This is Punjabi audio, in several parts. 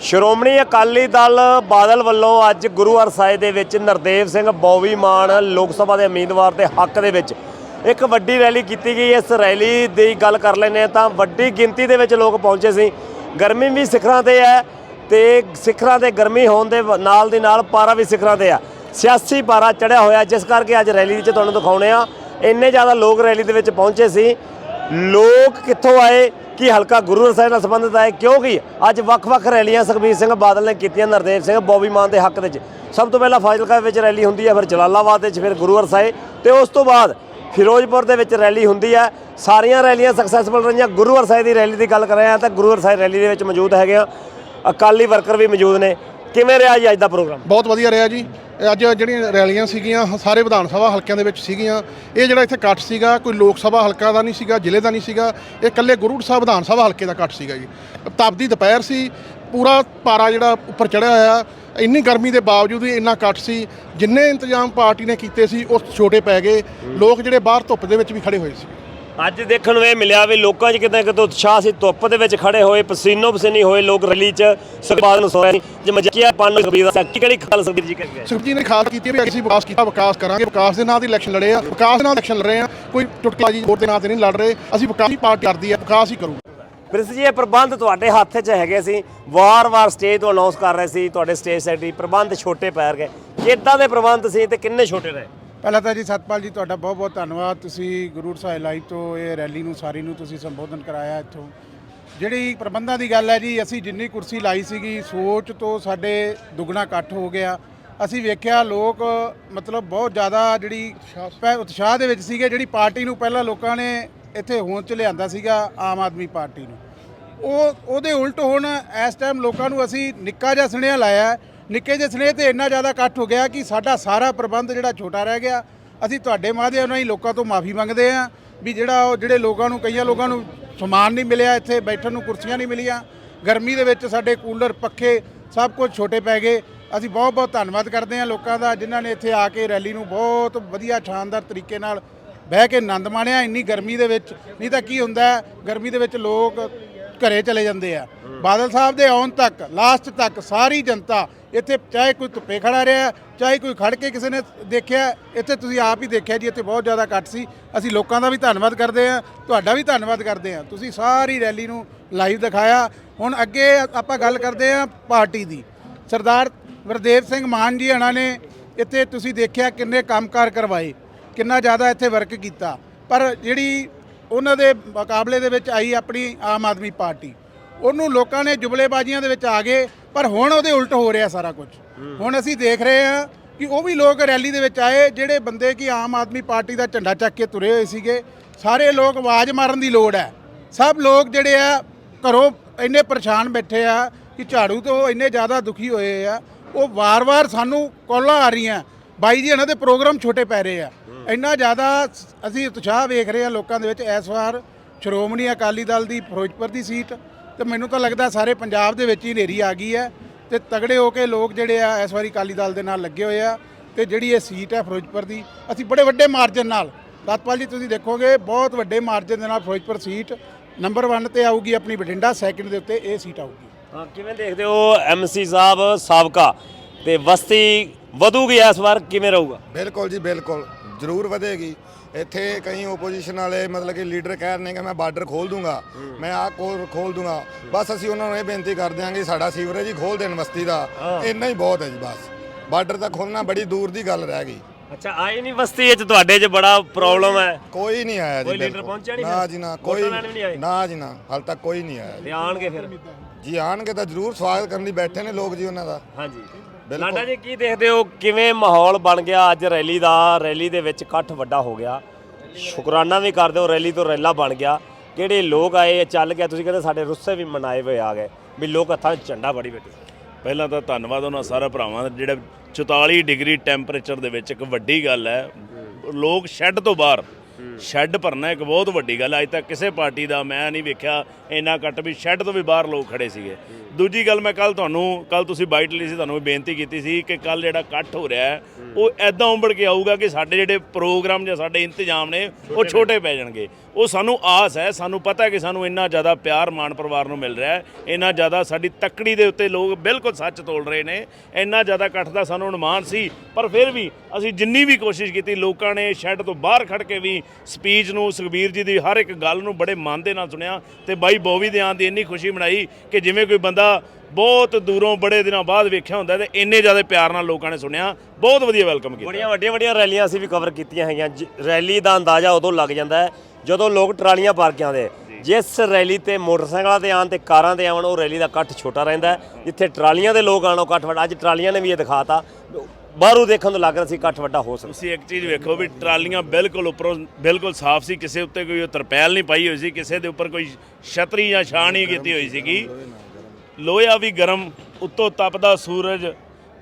ਸ਼੍ਰੋਮਣੀ ਅਕਾਲੀ ਦਲ ਬਾਦਲ ਵੱਲੋਂ ਅੱਜ ਗੁਰੂ ਸਾਹਿਬ ਦੇ ਵਿੱਚ ਨਰਦੇਵ ਸਿੰਘ ਬੌਵੀ ਮਾਨ ਲੋਕ ਸਭਾ ਦੇ ਉਮੀਦਵਾਰ ਦੇ ਹੱਕ ਦੇ ਵਿੱਚ ਇੱਕ ਵੱਡੀ ਰੈਲੀ ਕੀਤੀ ਗਈ। ਇਸ ਰੈਲੀ ਦੀ ਗੱਲ ਕਰ ਲੈਂਦੇ ਹਾਂ ਤਾਂ ਵੱਡੀ ਗਿਣਤੀ ਦੇ ਵਿੱਚ ਲੋਕ ਪਹੁੰਚੇ ਸੀ। ਗਰਮੀ ਵੀ ਸਿਖਰਾਂ ਤੇ ਹੈ ਤੇ ਸਿਖਰਾਂ ਤੇ ਗਰਮੀ ਹੋਣ ਦੇ ਨਾਲ ਦੀ ਨਾਲ ਪਾਰਾ ਵੀ ਸਿਖਰਾਂ ਤੇ ਆ। ਸਿਆਸੀ ਪਾਰਾ ਚੜਿਆ ਹੋਇਆ, ਜਿਸ ਕਰਕੇ ਅੱਜ ਰੈਲੀ ਵਿੱਚ ਤੁਹਾਨੂੰ ਦਿਖਾਉਣੇ ਆ ਇੰਨੇ ਜ਼ਿਆਦਾ ਲੋਕ ਰੈਲੀ ਦੇ ਵਿੱਚ ਪਹੁੰਚੇ ਸੀ। ਲੋਕ ਕਿੱਥੋਂ ਆਏ? ਕੀ ਹਲਕਾ ਗੁਰੂ ਸਾਹਿਬ ਨਾਲ ਸੰਬੰਧਿਤ ਆਏ? ਕਿਉਂਕਿ ਅੱਜ ਵੱਖ-ਵੱਖ ਰੈਲੀਆਂ ਸੁਖਬੀਰ ਸਿੰਘ ਬਾਦਲ ਨੇ ਕੀਤੀਆਂ, ਨਰਦੇਵ ਸਿੰਘ, ਬੋਬੀ ਮਾਨ ਦੇ ਹੱਕ ਦੇ ਵਿੱਚ। ਸਭ ਤੋਂ ਪਹਿਲਾਂ ਫਾਜ਼ਿਲਕਾ ਵਿੱਚ ਰੈਲੀ ਹੁੰਦੀ ਹੈ, ਫਿਰ ਜਲਾਲਾਬਾਦ ਦੇ ਵਿੱਚ, ਫਿਰ ਗੁਰੂ ਸਾਹਿਬ। ਤੇ ਉਸ ਤੋਂ ਬਾਅਦ ਫਿਰੋਜ਼ਪੁਰ ਦੇ ਵਿੱਚ ਰੈਲੀ ਹੁੰਦੀ ਹੈ। ਸਾਰੀਆਂ ਰੈਲੀਆਂ ਸਕਸੈਸਫੁਲ ਰਹੀਆਂ। ਗੁਰੂ ਸਾਹਿਬ ਦੀ ਰੈਲੀ ਦੀ ਗੱਲ ਕਰ ਰਹੇ ਹਾਂ ਤਾਂ ਗੁਰੂ ਸਾਹਿਬ ਰੈਲੀ ਦੇ ਵਿੱਚ ਮੌਜੂਦ ਹੈਗੇ ਆ। ਅਕਾਲੀ ਵਰਕਰ ਵੀ ਮੌਜੂਦ ਨੇ। ਕਿਵੇਂ ਰਿਹਾ ਜੀ ਅੱਜ ਦਾ ਪ੍ਰੋਗਰਾਮ? ਬਹੁਤ ਵਧੀਆ ਰਿਹਾ ਜੀ। ਅੱਜ ਜਿਹੜੀਆਂ ਰੈਲੀਆਂ ਸੀਗੀਆਂ ਸਾਰੇ ਵਿਧਾਨ ਸਭਾ ਹਲਕਿਆਂ ਦੇ ਵਿੱਚ ਸੀਗੀਆਂ। ਇਹ ਜਿਹੜਾ ਇੱਥੇ ਇਕੱਠ ਸੀਗਾ, ਕੋਈ ਲੋਕ ਸਭਾ ਹਲਕਾ ਦਾ ਨਹੀਂ ਸੀਗਾ, ਜ਼ਿਲ੍ਹੇ ਦਾ ਨਹੀਂ ਸੀਗਾ, ਇਹ ਇਕੱਲੇ ਗੁਰੂ ਸਾਹਿਬ ਵਿਧਾਨ ਸਭਾ ਹਲਕੇ ਦਾ ਇਕੱਠ ਸੀਗਾ ਜੀ। ਤਪਦੀ ਦੁਪਹਿਰ ਸੀ, ਪੂਰਾ ਪਾਰਾ ਜਿਹੜਾ ਉੱਪਰ ਚੜਿਆ ਹੋਇਆ, ਇੰਨੀ ਗਰਮੀ ਦੇ ਬਾਵਜੂਦ ਵੀ ਇੰਨਾ ਇਕੱਠ ਸੀ। ਜਿੰਨੇ ਇੰਤਜ਼ਾਮ ਪਾਰਟੀ ਨੇ ਕੀਤੇ ਸੀ, ਉਹ ਛੋਟੇ ਪੈ ਗਏ। ਲੋਕ ਜਿਹੜੇ ਬਾਹਰ ਧੁੱਪ ਦੇ ਵਿੱਚ ਵੀ ਖੜੇ ਹੋਏ ਸੀ। ਅੱਜ ਦੇਖਣ ਨੂੰ ਇਹ ਮਿਲਿਆ ਵੀ ਲੋਕਾਂ 'ਚ ਕਿਤੇ ਕਿਤੇ ਉਤਸ਼ਾਹ ਸੀ। ਧੁੱਪ ਦੇ ਵਿੱਚ ਖੜੇ ਹੋਏ ਪਸੀਨੋ ਪਸੀਨੀ ਹੋਏ ਲੋਕ ਰੈਲੀ 'ਚ ਸਰਕਾਰ ਨੂੰ ਸੋਇਆ ਜੇ ਮਜਕੀਆ ਪੰਨ ਕਬੀਰ ਦਾ ਕੀ ਕਿਹੜੀ ਖਾਲ ਸਕਦੀ ਜੀ ਕਰਕੇ ਸੁਖਬੀਰ ਜੀ ਨੇ ਖਾਸ ਕੀਤੀ ਵੀ ਅਸੀਂ ਵਿਕਾਸ ਕੀਤਾ ਵਿਕਾਸ ਕਰਾਂਗੇ। ਵਿਕਾਸ ਦੇ ਨਾਂ ਦੀ ਇਲੈਕਸ਼ਨ ਲੜੇ ਆ। ਵਿਕਾਸ ਦੇ ਨਾਂ ਇਲੈਕਸ਼ਨ ਲੜ ਰਹੇ ਆ। ਕੋਈ ਟੁਟਕਲਾਜੀ ਵੋਟ ਦੇ ਨਾਂ ਤੇ ਨਹੀਂ ਲੜ ਰਹੇ। ਅਸੀਂ ਵਿਕਾਸ ਦੀ ਪਾਰਟੀ ਕਰਦੀ ਹੈ ਵਿਕਾਸ ਹੀ ਕਰੂਗੇ। ਪ੍ਰਿੰਸ ਜੀ ਇਹ ਪ੍ਰਬੰਧ ਤੁਹਾਡੇ ਹੱਥ 'ਚ ਹੈਗੇ ਸੀ। ਵਾਰ-ਵਾਰ ਸਟੇਜ ਤੋਂ ਅਨਾਉਂਸ ਕਰ ਰਹੇ ਸੀ। ਤੁਹਾਡੇ ਸਟੇਜ ਸੈਕਟਰੀ ਪ੍ਰਬੰਧ ਛੋਟੇ ਪੈਰ ਗਏ। ਕਿੱਦਾਂ ਦੇ ਪ੍ਰਬੰਧ ਸੀ ਤੇ ਕਿੰਨੇ ਛੋਟੇ ਰਹੇ? ਪਹਿਲਾਂ ਤਾਂ ਜੀ ਸਤਪਾਲ ਜੀ, ਤੁਹਾਡਾ ਬਹੁਤ ਬਹੁਤ ਧੰਨਵਾਦ। ਤੁਸੀਂ ਗੁਰੂ ਸਾਹਿਬ ਲਾਈਵ ਤੋਂ ਇਹ ਰੈਲੀ ਨੂੰ, ਸਾਰੀ ਨੂੰ ਤੁਸੀਂ ਸੰਬੋਧਨ ਕਰਾਇਆ ਇੱਥੋਂ। ਜਿਹੜੀ ਪ੍ਰਬੰਧਾਂ ਦੀ ਗੱਲ ਹੈ ਜੀ, ਅਸੀਂ ਜਿੰਨੀ ਕੁਰਸੀ ਲਾਈ ਸੀਗੀ, ਸੋਚ ਤੋਂ ਸਾਡੇ ਦੁੱਗਣਾ ਇਕੱਠ ਹੋ ਗਿਆ। ਅਸੀਂ ਵੇਖਿਆ ਲੋਕ ਮਤਲਬ ਬਹੁਤ ਜ਼ਿਆਦਾ ਜਿਹੜੀ ਪੈ- ਉਤਸ਼ਾਹ ਦੇ ਵਿੱਚ ਸੀਗੇ, ਜਿਹੜੀ ਪਾਰਟੀ ਨੂੰ ਪਹਿਲਾਂ ਲੋਕਾਂ ਨੇ ਇੱਥੇ ਹੋਂਦ ਚ ਲਿਆਂਦਾ ਸੀਗਾ, ਆਮ ਆਦਮੀ ਪਾਰਟੀ ਨੂੰ। ਉਹ, ਉਹਦੇ ਉਲਟ ਹੁਣ ਇਸ ਟਾਈਮ ਲੋਕਾਂ ਨੂੰ ਅਸੀਂ ਨਿੱਕਾ ਜਿਹਾ ਸੁਨੇਹਾ ਲਾਇਆ ਹੈ। ਨਿੱਕੇ ਜਿਹੇ ਸਨੇਹ ਤੇ ਇੰਨਾ ਜ਼ਿਆਦਾ ਇਕੱਠ ਹੋ ਗਿਆ ਕਿ ਸਾਡਾ ਸਾਰਾ ਪ੍ਰਬੰਧ ਜਿਹੜਾ ਛੋਟਾ ਰਹਿ ਗਿਆ। ਅਸੀਂ ਤੁਹਾਡੇ ਮਾਧਿਅਮ ਨਾਲ ਹੀ ਲੋਕਾਂ ਤੋਂ ਮਾਫੀ ਮੰਗਦੇ ਹਾਂ ਵੀ ਜਿਹੜਾ ਉਹ ਜਿਹੜੇ ਲੋਕਾਂ ਨੂੰ, ਕਈਆਂ ਲੋਕਾਂ ਨੂੰ ਸਮਾਨ ਨਹੀਂ ਮਿਲਿਆ, ਇੱਥੇ ਬੈਠਣ ਨੂੰ ਕੁਰਸੀਆਂ ਨਹੀਂ ਮਿਲੀਆਂ। ਗਰਮੀ ਦੇ ਵਿੱਚ ਸਾਡੇ ਕੂਲਰ, ਪੱਖੇ ਸਭ ਕੁਝ ਛੋਟੇ ਪੈ ਗਏ। ਅਸੀਂ ਬਹੁਤ ਬਹੁਤ ਧੰਨਵਾਦ ਕਰਦੇ ਹਾਂ ਲੋਕਾਂ ਦਾ ਜਿਨ੍ਹਾਂ ਨੇ ਇੱਥੇ ਆ ਕੇ ਰੈਲੀ ਨੂੰ ਬਹੁਤ ਵਧੀਆ ਸ਼ਾਨਦਾਰ ਤਰੀਕੇ ਨਾਲ ਬਹਿ ਕੇ ਆਨੰਦ ਮਾਣਿਆ। ਇੰਨੀ ਗਰਮੀ ਦੇ ਵਿੱਚ, ਨਹੀਂ ਤਾਂ ਕੀ ਹੁੰਦਾ, ਗਰਮੀ ਦੇ ਵਿੱਚ ਲੋਕ ਘਰੇ ਚਲੇ ਜਾਂਦੇ ਆ। ਬਾਦਲ ਸਾਹਿਬ ਦੇ ਆਉਣ ਤੱਕ ਲਾਸਟ ਤੱਕ ਸਾਰੀ ਜਨਤਾ ਇੱਥੇ ਚਾਹੇ ਕੋਈ ਧੁੱਪੇ ਖੜਾ ਰਿਹਾ ਚਾਹੇ ਕੋਈ ਖੜ ਕੇ ਕਿਸੇ ਨੇ ਦੇਖਿਆ ਇੱਥੇ ਤੁਸੀਂ ਆਪ ਹੀ ਦੇਖਿਆ ਜੀ, ਇੱਥੇ ਬਹੁਤ ਜ਼ਿਆਦਾ ਘੱਟ ਸੀ। ਅਸੀਂ ਲੋਕਾਂ ਦਾ ਵੀ ਧੰਨਵਾਦ ਕਰਦੇ ਆ ਤੁਹਾਡਾ ਵੀ ਧੰਨਵਾਦ ਕਰਦੇ ਆ ਤੁਸੀਂ ਸਾਰੀ ਰੈਲੀ ਨੂੰ ਲਾਈਵ ਦਿਖਾਇਆ। ਹੁਣ ਅੱਗੇ ਆਪਾਂ ਗੱਲ ਕਰਦੇ ਆ ਪਾਰਟੀ ਦੀ। ਸਰਦਾਰ ਵਰਦੇਵ ਸਿੰਘ ਮਾਨ ਜੀ ਹਣਾ ਨੇ ਇੱਥੇ ਤੁਸੀਂ ਦੇਖਿਆ ਕਿੰਨੇ ਕੰਮਕਾਰ ਕਰਵਾਏ, ਕਿੰਨਾ ਜ਼ਿਆਦਾ ਇੱਥੇ ਵਰਕ ਕੀਤਾ। ਪਰ ਜਿਹੜੀ ਉਹਨਾਂ ਦੇ ਮੁਕਾਬਲੇ ਦੇ ਵਿੱਚ ਆਈ ਆਪਣੀ ਆਮ ਆਦਮੀ ਪਾਰਟੀ। ਉਹਨੂੰ ਲੋਕਾਂ ਨੇ ਜੁਬਲੇਬਾਜ਼ੀਆਂ ਦੇ ਵਿੱਚ ਆ ਗਏ ਪਰ ਹੁਣ ਉਹਦੇ ਉਲਟ ਹੋ ਰਿਹਾ ਸਾਰਾ ਕੁਝ। ਹੁਣ ਅਸੀਂ ਦੇਖ ਰਹੇ ਹਾਂ ਕਿ ਉਹ ਵੀ ਲੋਕ ਰੈਲੀ ਦੇ ਵਿੱਚ ਆਏ ਜਿਹੜੇ ਬੰਦੇ ਕਿ ਆਮ ਆਦਮੀ ਪਾਰਟੀ ਦਾ ਝੰਡਾ ਚੱਕ ਕੇ ਤੁਰੇ ਹੋਏ ਸੀਗੇ ਸਾਰੇ ਲੋਕ ਆਵਾਜ਼ ਮਾਰਨ ਦੀ ਲੋੜ ਹੈ। ਸਭ ਲੋਕ ਜਿਹੜੇ ਆ ਘਰੋਂ ਇੰਨੇ ਪਰੇਸ਼ਾਨ ਬੈਠੇ ਆ ਕਿ ਝਾੜੂ ਤੋਂ ਇੰਨੇ ਜ਼ਿਆਦਾ ਦੁਖੀ ਹੋਏ ਆ। ਉਹ ਵਾਰ-ਵਾਰ ਸਾਨੂੰ ਕਾਲਾਂ ਆ ਰਹੀਆਂ। ਬਾਈ ਜੀ ਇਹਨਾਂ ਦੇ ਪ੍ਰੋਗਰਾਮ ਛੋਟੇ ਪੈ ਰਹੇ ਆ। ਇੰਨਾ ਜ਼ਿਆਦਾ ਅਸੀਂ ਉਤਸ਼ਾਹ ਵੇਖ ਰਹੇ ਆ ਲੋਕਾਂ ਦੇ ਵਿੱਚ। ਇਸ ਵਾਰ ਸ਼੍ਰੋਮਣੀ ਅਕਾਲੀ ਦਲ ਦੀ ਫਿਰੋਜ਼ਪੁਰ ਦੀ ਸੀਟ ਤੇ ਮੈਨੂੰ ਤਾਂ ਲੱਗਦਾ ਸਾਰੇ ਪੰਜਾਬ ਦੇ ਵਿੱਚ ਹੀ ਹਨੇਰੀ ਆ ਗਈ ਹੈ ਤੇ ਤਗੜੇ ਹੋ ਕੇ ਲੋਕ ਜਿਹੜੇ ਆ ਇਸ ਵਾਰੀ ਅਕਾਲੀ ਦਲ ਦੇ ਨਾਲ ਲੱਗੇ ਹੋਏ ਆ ਤੇ ਜਿਹੜੀ ਇਹ ਸੀਟ ਹੈ ਫਿਰੋਜ਼ਪੁਰ ਦੀ ਅਸੀਂ ਬੜੇ ਵੱਡੇ ਮਾਰਜਨ ਨਾਲ ਸਤਪਾਲ ਜੀ ਤੁਸੀਂ ਦੇਖੋਗੇ ਬਹੁਤ ਵੱਡੇ ਮਾਰਜਨ ਦੇ ਨਾਲ ਫਿਰੋਜ਼ਪੁਰ ਸੀਟ ਨੰਬਰ 1 ਤੇ ਆਊਗੀ ਆਪਣੀ ਬਠਿੰਡਾ ਸੈਕਿੰਡ ਦੇ ਉੱਤੇ ਇਹ ਸੀਟ ਆਊਗੀ। ਹਾਂ ਕਿਵੇਂ ਦੇਖਦੇ ਹੋ ਐਮਸੀ ਸਾਹਿਬ ਸਾਬਕਾ ਤੇ ਵਸਤੀ ਵਧੂਗੀ ਇਸ ਵਾਰ ਕਿਵੇਂ ਰਹੂਗਾ? ਬਿਲਕੁਲ ਜੀ ਬਿਲਕੁਲ। ਜ਼ਰੂਰ ਵਧੇਗੀ। ਇੱਥੇ ਕਈ ਓਪੋਜੀਸ਼ਨ ਵਾਲੇ ਮਤਲਬ ਕਿ ਲੀਡਰ ਕਹਿ ਰਹੇ ਨੇ ਕਿ ਮੈਂ ਬਾਰਡਰ ਖੋਲ ਦੂੰਗਾ। ਮੈਂ ਆਹ ਕੋਲ ਖੋਲ ਦੂੰਗਾ। ਬਸ ਅਸੀਂ ਉਹਨਾਂ ਨੂੰ ਇਹ ਬੇਨਤੀ ਕਰ ਦਿਆਂਗੇ ਸਾਡਾ ਸੀਵਰੇਜ ਹੀ ਖੋਲ ਦੇਣ ਬਸਤੀ ਦਾ। ਇੰਨਾ ਹੀ ਬਹੁਤ ਹੈ ਜੀ ਬਸ। ਬਾਰਡਰ ਤਾਂ ਖੋਲਣਾ ਬੜੀ ਦੂਰ ਦੀ ਗੱਲ ਰਹਿ ਗਈ। ਅੱਛਾ ਆਈ ਨਹੀਂ ਵਸਤੀ ਵਿੱਚ ਤੁਹਾਡੇ 'ਚ ਬੜਾ ਪ੍ਰੋਬਲਮ ਹੈ। ਕੋਈ ਨਹੀਂ ਆਇਆ ਜੀ ਕੋਈ ਲੀਡਰ ਬਿਲਕੁਲ। ਪਹੁੰਚਿਆ ਨਹੀਂ ਨਾ ਫਿਰ? ਜੀ ਨਾ। ਵੋਟਾਂ ਕੋਈ ਲੈਣ ਵੀ ਨਹੀਂ ਆਏ? ਨਾ ਜੀ ਨਾ। ਹਾਲ ਤੱਕ ਕੋਈ ਨਹੀਂ ਆਇਆ ਜੀ। ਤੇ ਆਣਗੇ ਫਿਰ। ਜੀ ਆਣਗੇ ਤਾਂ ਜ਼ਰੂਰ ਸਵਾਗਤ ਕਰਨ ਲਈ ਬੈਠੇ ਨੇ ਲੋਕ ਜੀ ਉਹਨਾਂ ਦਾ। ਹਾਂਜੀ। ਬਿਲਕੁਲ। ਲਾਡਾ ਜੀ ਕੀ ਦੇਖਦੇ ਹੋ? ਕਿਵੇਂ ਮਾਹੌਲ ਬਣ ਗਿਆ? ਅੱਜ ਰੈਲੀ ਦਾ ਰੈਲੀ ਦੇ ਵਿੱਚ ਇਕੱਠ ਵੱਡਾ ਹੋ ਗਿਆ। ਸ਼ੁਕਰਾਨਾ ਵੀ ਕਰਦੇ ਹੋ ਰੈਲੀ ਤੋਂ ਰੈਲਾ ਬਣ ਗਿਆ। ਕਿਹੜੇ ਲੋਕ ਆਏ ਚੱਲ ਗਿਆ? ਤੁਸੀਂ ਕਹਿੰਦੇ ਸਾਡੇ ਰੁੱਸੇ ਵੀ ਮਨਾਏ ਹੋਏ ਆ ਗਏ। ਵੀ ਲੋਕ ਹੱਥਾਂ 'ਚ ਝੰਡਾ ਬੜੀ ਬੈਠੇ। ਪਹਿਲਾਂ ਤਾਂ ਧੰਨਵਾਦ ਉਹਨਾਂ ਸਾਰਾ ਭਰਾਵਾਂ ਦਾ ਜਿਹੜਾ 44 ਡਿਗਰੀ ਟੈਂਪਰੇਚਰ ਦੇ ਵਿੱਚ ਇੱਕ ਵੱਡੀ ਗੱਲ ਹੈ। ਲੋਕ ਸ਼ੈੱਡ ਤੋਂ ਬਾਹਰ ਸ਼ੈੱਡ ਭਰਨਾ ਇੱਕ ਬਹੁਤ ਵੱਡੀ ਗੱਲ ਅੱਜ ਤੱਕ ਕਿਸੇ ਪਾਰਟੀ ਦਾ ਮੈਂ ਨਹੀਂ ਵੇਖਿਆ ਇੰਨਾ ਕੱਟ ਵੀ ਸ਼ੈੱਡ ਤੋਂ ਵੀ ਬਾਹਰ ਲੋਕ ਖੜੇ ਸੀਗੇ। ਦੂਜੀ ਗੱਲ ਮੈਂ ਕੱਲ ਤੁਹਾਨੂੰ ਕੱਲ ਤੁਸੀਂ ਬਾਈਟ ਲਈ ਸੀ ਤੁਹਾਨੂੰ ਬੇਨਤੀ ਕੀਤੀ ਸੀ ਕਿ ਕੱਲ ਜਿਹੜਾ ਇਕੱਠ ਹੋ ਰਿਹਾ ਉਹ ਐਦਾਂ ਉੰਬੜ ਕੇ ਆਊਗਾ ਕਿ ਸਾਡੇ ਜਿਹੜੇ ਪ੍ਰੋਗਰਾਮ ਜਾਂ ਸਾਡੇ ਇੰਤਜ਼ਾਮ ਨੇ ਉਹ ਛੋਟੇ ਪੈ ਜਾਣਗੇ। ਉਹ ਸਾਨੂੰ ਆਸ ਹੈ ਸਾਨੂੰ ਪਤਾ ਹੈ ਕਿ ਸਾਨੂੰ ਇੰਨਾ ਜ਼ਿਆਦਾ ਪਿਆਰ ਮਾਣ ਪਰਿਵਾਰ ਨੂੰ ਮਿਲ ਰਿਹਾ ਹੈ ਇੰਨਾ ਜ਼ਿਆਦਾ ਸਾਡੀ ਤੱਕੜੀ ਦੇ ਉੱਤੇ ਲੋਕ ਬਿਲਕੁਲ ਸੱਚ ਤੋਲ ਰਹੇ ਨੇ ਇੰਨਾ ਜ਼ਿਆਦਾ ਇਕੱਠ ਦਾ ਸਾਨੂੰ ਅਨੁਮਾਨ ਸੀ ਪਰ ਫਿਰ ਵੀ ਅਸੀਂ ਜਿੰਨੀ ਵੀ ਕੋਸ਼ਿਸ਼ ਕੀਤੀ ਲੋਕਾਂ ਨੇ ਸ਼ੈੱਡ ਤੋਂ ਬਾਹਰ ਖੜ ਕੇ ਵੀ ਸਪੀਚ ਨੂੰ ਸੁਖਬੀਰ ਜੀ ਦੀ ਹਰ ਇੱਕ ਗੱਲ ਨੂੰ ਬੜੇ ਮਨ ਦੇ ਨਾਲ ਸੁਣਿਆ ਤੇ ਬਾਈ ਬੋਵੀ ਦੇ ਆਉਣ ਦੀ ਇੰਨੀ ਖੁਸ਼ੀ ਮਨਾਈ ਕਿ ਜਿਵੇਂ ਕੋਈ ਬੰਦਾ ਬਹੁਤ ਦੂਰੋਂ ਬੜੇ ਦਿਨਾਂ ਬਾਅਦ ਵੇਖਿਆ ਹੁੰਦਾ ਤੇ ਇੰਨੇ ਜ਼ਿਆਦਾ ਪਿਆਰ ਨਾਲ ਲੋਕਾਂ ਨੇ ਸੁਣਿਆ। ਬਹੁਤ ਵਧੀਆ ਵੈਲਕਮ ਕੀਤਾ। ਬੜੀਆਂ ਵੱਡੀਆਂ ਵੱਡੀਆਂ ਰੈਲੀਆਂ ਅਸੀਂ ਵੀ ਕਵਰ ਕੀਤੀਆਂ ਹੈਗੀਆਂ। ਰੈਲੀ ਦਾ ਅੰਦਾਜ਼ਾ ਉਦੋਂ ਲੱਗ ਜਾਂਦਾ ਹੈ ਜਦੋਂ ਲੋਕ ਟਰਾਲੀਆਂ ਭਰ ਕੇ ਆਉਂਦੇ ਜਿਸ ਰੈਲੀ ਤੇ ਮੋਟਰਸਾਈਕਲਾਂ ਤੇ ਆਉਣ ਤੇ ਕਾਰਾਂ ਤੇ ਆਉਣ ਉਹ ਰੈਲੀ ਦਾ ਇਕੱਠ ਛੋਟਾ ਰਹਿੰਦਾ। ਜਿੱਥੇ ਟਰਾਲੀਆਂ ਦੇ ਲੋਕ ਆਣ ਉਹ ਇਕੱਠ ਵੱਡਾ। ਅੱਜ ਟਰਾਲੀਆਂ ਨੇ ਵੀ ਇਹ ਦਿਖਾਤਾ। ਬਾਹਰੋਂ ਦੇਖਣ ਤੋਂ ਲੱਗ ਰਿਹਾ ਸੀ ਇਕੱਠ ਵੱਡਾ ਹੋ ਸਕਦਾ। ਤੁਸੀਂ ਇੱਕ ਚੀਜ਼ ਵੇਖੋ ਵੀ ਟਰਾਲੀਆਂ ਬਿਲਕੁਲ ਉੱਪਰੋਂ ਬਿਲਕੁਲ ਸਾਫ਼ ਸੀ। ਕਿਸੇ ਉੱਤੇ ਕੋਈ ਤਰਪੈਲ ਨਹੀਂ ਪਾਈ ਹੋਈ ਸੀ। ਕਿਸੇ ਦੇ ਉੱਪਰ ਕੋਈ ਛਤਰੀ ਜਾਂ ਛਾਂ ਨਹੀਂ ਕੀਤੀ ਹੋਈ ਸੀਗੀ। ਲੋਹਾ ਵੀ ਗਰਮ, ਉੱਤੋਂ ਤਪਦਾ ਸੂਰਜ।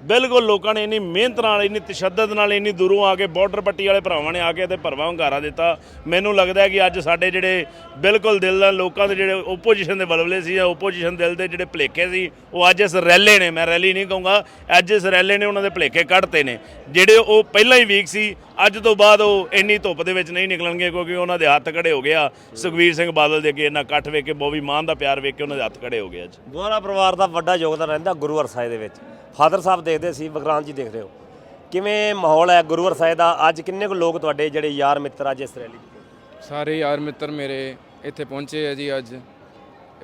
ਬਿਲਕੁਲ ਲੋਕਾਂ ਨੇ ਇੰਨੀ ਮਿਹਨਤ ਨਾਲ, ਇੰਨੀ ਤਸ਼ੱਦਦ ਨਾਲ, ਇੰਨੀ ਦੂਰੋਂ ਆ ਕੇ ਬਾਰਡਰ ਪੱਟੀ ਵਾਲੇ ਭਰਾਵਾਂ ਨੇ ਆ ਕੇ ਤੇ ਭਰਵਾਂ ਹੁੰਗਾਰਾ ਦਿੱਤਾ। ਮੈਨੂੰ ਲੱਗਦਾ ਕਿ ਅੱਜ ਸਾਡੇ ਜਿਹੜੇ ਬਿਲਕੁਲ ਦਿਲ ਦਾ ਲੋਕਾਂ ਦੇ ਜਿਹੜੇ ਓਪੋਜੀਸ਼ਨ ਦੇ ਬਲਬਲੇ ਸੀ ਜਾਂ ਓਪੋਜੀਸ਼ਨ ਦਿਲ ਦੇ ਜਿਹੜੇ ਭਲੇਖੇ ਸੀ, ਉਹ ਅੱਜ ਇਸ ਰੈਲੇ ਨੇ। ਮੈਂ ਰੈਲੀ ਨਹੀਂ ਕਹੂੰਗਾ, ਅੱਜ ਇਸ ਰੈਲੇ ਨੇ ਉਹਨਾਂ ਦੇ ਭਲੇਖੇ ਕੱਢਤੇ ਨੇ। ਜਿਹੜੇ ਉਹ ਪਹਿਲਾਂ ਹੀ ਵੀਕ ਸੀ ਅੱਜ ਤੋਂ ਬਾਅਦ ਉਹ ਇੰਨੀ ਧੁੱਪ ਦੇ ਵਿੱਚ ਨਹੀਂ ਨਿਕਲਣਗੇ ਕਿਉਂਕਿ ਉਹਨਾਂ ਦੇ ਹੱਥ ਖੜੇ ਹੋ ਗਿਆ ਸੁਖਵੀਰ ਸਿੰਘ ਬਾਦਲ ਦੇ ਅੱਗੇ ਇੰਨਾ ਇਕੱਠ ਵੇਖ ਕੇ ਬੋਵੀ ਮਾਨ ਦਾ ਪਿਆਰ ਵੇਖ ਕੇ ਉਹਨਾਂ ਦੇ ਹੱਥ ਖੜੇ ਹੋ ਗਏ ਅੱਜ। ਦੁਆਰਾ ਪਰਿਵਾਰ ਦਾ ਵੱਡਾ ਯੋਗਦਾਨ ਰਹਿੰਦਾ ਗੁਰੂ ਅਰਸਾਏ ਦੇ ਵਿੱਚ। ਫਾਦਰ ਸਾਹਿਬ ਦੇਖਦੇ ਸੀ ਵਿਕਰਾਂਤ ਜੀ ਦੇਖ ਰਹੇ ਹੋ। ਕਿਵੇਂ ਮਾਹੌਲ ਹੈ ਗੁਰੂ ਅਰਸਾਏ ਦਾ? ਅੱਜ ਕਿੰਨੇ ਕੁ ਲੋਕ ਤੁਹਾਡੇ ਜਿਹੜੇ ਯਾਰ ਮਿੱਤਰ ਅੱਜ ਇਸ ਰੈਲੀ 'ਚ ਸਾਰੇ ਯਾਰ ਮਿੱਤਰ ਮੇਰੇ ਇੱਥੇ ਪਹੁੰਚੇ ਆ ਜੀ ਅੱਜ।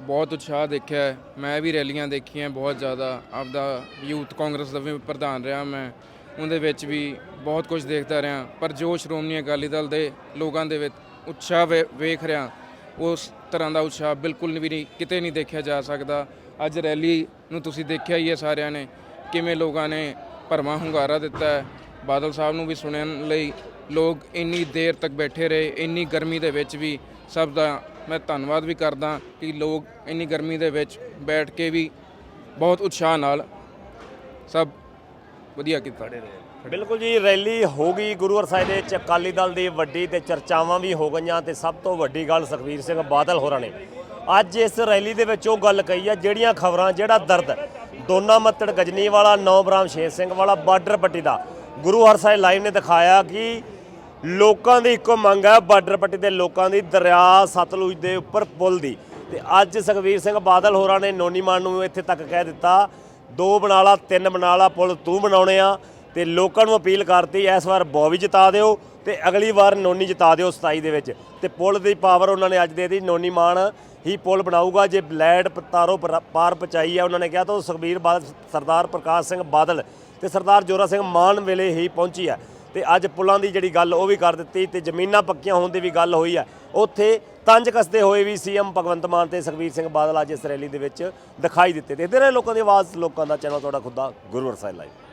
ਬਹੁਤ ਉਤਸ਼ਾਹ ਦੇਖਿਆ ਹੈ। ਮੈਂ ਵੀ ਰੈਲੀਆਂ ਦੇਖੀਆਂ ਬਹੁਤ ਜ਼ਿਆਦਾ ਆਪਦਾ ਯੂਥ ਕਾਂਗਰਸ ਦਾ ਵੀ ਪ੍ਰਧਾਨ ਰਿਹਾ ਮੈਂ। ਉਹਦੇ ਵਿੱਚ ਵੀ ਬਹੁਤ ਕੁਝ ਦੇਖਦਾ ਰਿਹਾ, ਪਰ ਜੋ ਸ਼੍ਰੋਮਣੀ ਅਕਾਲੀ ਦਲ ਦੇ ਲੋਕਾਂ ਦੇ ਵਿੱਚ ਉਤਸ਼ਾਹ ਵੇ- ਵੇਖ ਰਿਹਾ, ਉਸ ਤਰ੍ਹਾਂ ਦਾ ਉਤਸ਼ਾਹ ਬਿਲਕੁਲ ਵੀ ਨਹੀਂ, ਕਿਤੇ ਨਹੀਂ ਦੇਖਿਆ ਜਾ ਸਕਦਾ। ਅੱਜ ਰੈਲੀ ਨੂੰ ਤੁਸੀਂ ਦੇਖਿਆ ਹੀ ਹੈ ਸਾਰਿਆਂ ਨੇ, ਕਿਵੇਂ ਲੋਕਾਂ ਨੇ ਭਰਵਾਂ ਹੁੰਗਾਰਾ ਦਿੱਤਾ ਹੈ। ਬਾਦਲ ਸਾਹਿਬ ਨੂੰ ਵੀ ਸੁਣਨ ਲਈ ਲੋਕ ਇੰਨੀ ਦੇਰ ਤੱਕ ਬੈਠੇ ਰਹੇ, ਇੰਨੀ ਗਰਮੀ ਦੇ ਵਿੱਚ ਵੀ ਸਭ ਦਾ ਮੈਂ ਧੰਨਵਾਦ ਵੀ ਕਰਦਾ ਕਿ ਲੋਕ ਇੰਨੀ ਗਰਮੀ ਦੇ ਵਿੱਚ ਬੈਠ ਕੇ ਵੀ ਬਹੁਤ ਉਤਸ਼ਾਹ ਨਾਲ ਸਭ ਵਧੀਆ ਕੀਤਾ। ਬਿਲਕੁਲ ਜੀ, ਰੈਲੀ ਹੋ ਗਈ ਗੁਰੂ ਸਾਹਿਬ ਦੇ ਵਿੱਚ। ਅਕਾਲੀ ਦਲ ਦੀ ਵੱਡੀ ਤੇ ਚਰਚਾਵਾਂ ਵੀ ਹੋ ਗਈਆਂ ਤੇ ਸਭ ਤੋਂ ਵੱਡੀ ਗੱਲ ਸੁਖਬੀਰ ਸਿੰਘ ਬਾਦਲ ਹੋਰਾਂ ਨੇ। ਅੱਜ ਇਸ ਰੈਲੀ ਦੇ ਵਿੱਚ ਉਹ ਗੱਲ ਕਹੀ ਆ, ਜਿਹੜੀਆਂ ਖਬਰਾਂ, ਜਿਹੜਾ ਦਰਦ, ਦੋਨਾ ਮੱਤੜ ਗਜਨੀ ਵਾਲਾ ਨੌ ਬ੍ਰਾਹਮ ਸ਼ੇਰ ਸਿੰਘ ਵਾਲਾ, ਬਾਰਡਰ ਪੱਟੀ ਦਾ। ਗੁਰੂ ਹਰਸਾਏ ਲਾਈਵ ਨੇ ਦਿਖਾਇਆ ਕਿ ਲੋਕਾਂ ਦੀ ਇੱਕੋ ਮੰਗ ਹੈ ਬਾਰਡਰ ਪੱਟੀ ਦੇ ਲੋਕਾਂ ਦੀ ਦਰਿਆ ਸਤਲੁਜ ਦੇ ਉੱਪਰ ਪੁਲ ਦੀ। ਤੇ ਅੱਜ ਸੁਖਬੀਰ ਸਿੰਘ ਬਾਦਲ ਹੋਰਾਂ ਨੇ ਨੋਨੀ ਮਾਨ ਨੂੰ ਇੱਥੇ ਤੱਕ ਕਹਿ ਦਿੱਤਾ ਦੋ ਬਣਾ ਲਾ, ਤਿੰਨ ਬਣਾ ਲਾ, ਪੁਲ ਤੂੰ ਬਣਾਉਣੇ ਆ ਤੇ ਲੋਕਾਂ ਨੂੰ ਅਪੀਲ ਕਰਤੀ, ਇਸ ਵਾਰ ਬੋਵੀ ਜਿਤਾ ਦਿਓ ਤੇ ਅਗਲੀ ਵਾਰ ਨੋਨੀ ਜਿਤਾ ਦਿਓ 27 ਦੇ ਵਿੱਚ। ਤੇ ਪੁਲ ਦੀ ਪਾਵਰ ਉਹਨਾਂ ਨੇ ਅੱਜ ਦੇ ਦਿੱਤੀ, ਨੋਨੀ ਮਾਨ ਹੀ ਪੁਲ ਬਣਾਊਗਾ। ਜੇ ਬਲੈਡ ਤਾਰੋ ਪਾਰ ਪਚਾਈ ਹੈ ਉਹਨਾਂ ਨੇ ਕਿਹਾ ਤਾਂ ਉਹ ਸੁਖਬੀਰ ਬਾਦਲ, ਸਰਦਾਰ ਪ੍ਰਕਾਸ਼ ਸਿੰਘ ਬਾਦਲ ਤੇ ਸਰਦਾਰ ਜੋਰਾ ਸਿੰਘ ਮਾਨ ਵੇਲੇ ਹੀ ਪਹੁੰਚੀ ਆ। ਤੇ ਅੱਜ ਪੁਲਾਂ ਦੀ ਜਿਹੜੀ ਗੱਲ ਉਹ ਵੀ ਕਰ ਦਿੱਤੀ ਤੇ ਜ਼ਮੀਨਾਂ ਪੱਕੀਆਂ ਹੋਣ ਦੀ ਵੀ ਗੱਲ ਹੋਈ ਹੈ। ਉੱਥੇ ਤੰਜ ਕੱਸਦੇ ਹੋਏ ਵੀ ਸੀਐਮ ਭਗਵੰਤ ਮਾਨ ਤੇ ਸੁਖਬੀਰ ਸਿੰਘ ਬਾਦਲ ਅੱਜ ਇਸ ਰੈਲੀ ਦੇ ਵਿੱਚ ਦਿਖਾਈ ਦਿੱਤੇ ਦੇਖਦੇ ਰਹੇ ਲੋਕਾਂ ਦੀ ਆਵਾਜ਼, ਲੋਕਾਂ ਦਾ ਚੈਨਲ ਤੁਹਾਡਾ ਖੁੱਦਾ ਗੁਰੂ ਅਰਸਾਈ ਲਾਈਵ